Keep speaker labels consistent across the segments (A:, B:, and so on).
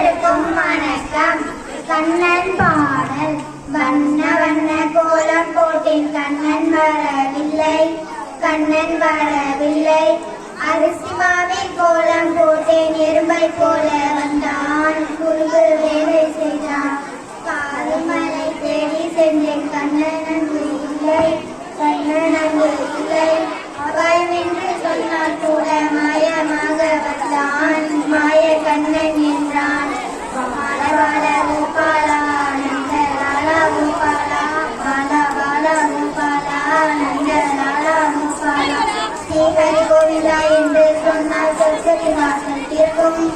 A: அனைவருக்கும் வணக்கம் கண்ணன் பாடல் வண்ண வண்ண கோலம் போட்டேன் கண்ணன் வரவில்லை கண்ணன் வரவில்லை அரிசி மாவை கோலம் போட்டேன் எறும்பை போல வந்தான் குறுகு வேலை செய்தான் காலுமலை தேடி சென்றேன் கண்ணன் அங்கு இல்லை கண்ணன் அங்கு இல்லை அபாயம் என்று சொன்னால் வாசல்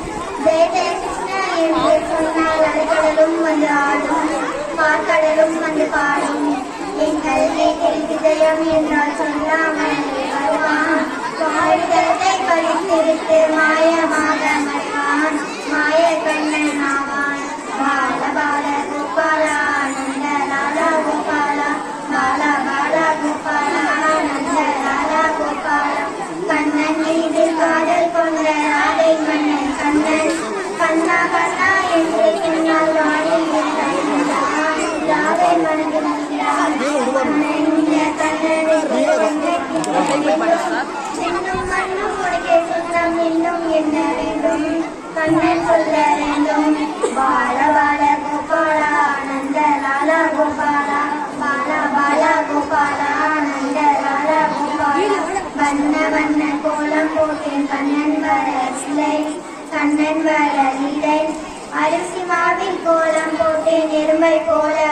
A: வேட்டை ஜெய கிருஷ்ணா என்று சொன்னால் அலைக்கடலும் வந்து ஆடும் பார்க்கடலும் வந்து பாடும். என் கல்வி தெரிந்து என்றால் சொல்லாமல் வருவான் வாழ்கிறதை கழித்திருத்து மாயமாக மறைவான் மாய கண்ணன் ஆவான் பால பால கோபாலா நந்த லாலா கோபாலா பால பால கோபாலா நந்த லாலா கோபாலா கண்ணன் மீது காதல் கொண்ட ராதை மன்னன் கண்ணன் கண்ணா கண்ணா என்று சொன்னால் வாழில் இருந்தான் ராதை மனது நின்றான் இந்த கண்ணனை இன்னும் மண்ணும் உனக்கு சொந்தம் இன்னும் என்ன வேண்டும் கண்ணன் சொல்ல வேண்டும் பால பால கோபாலா ஆனந்த லாலா கோபாலா பால பால கோபாலா ஆனந்த லாலா கோபாலா வண்ண வண்ண கோலம் போட்டேன் கண்ணன் கண்ணன் அரிசி மாவில் கோலம் போட்டேன் எருமை கோலம்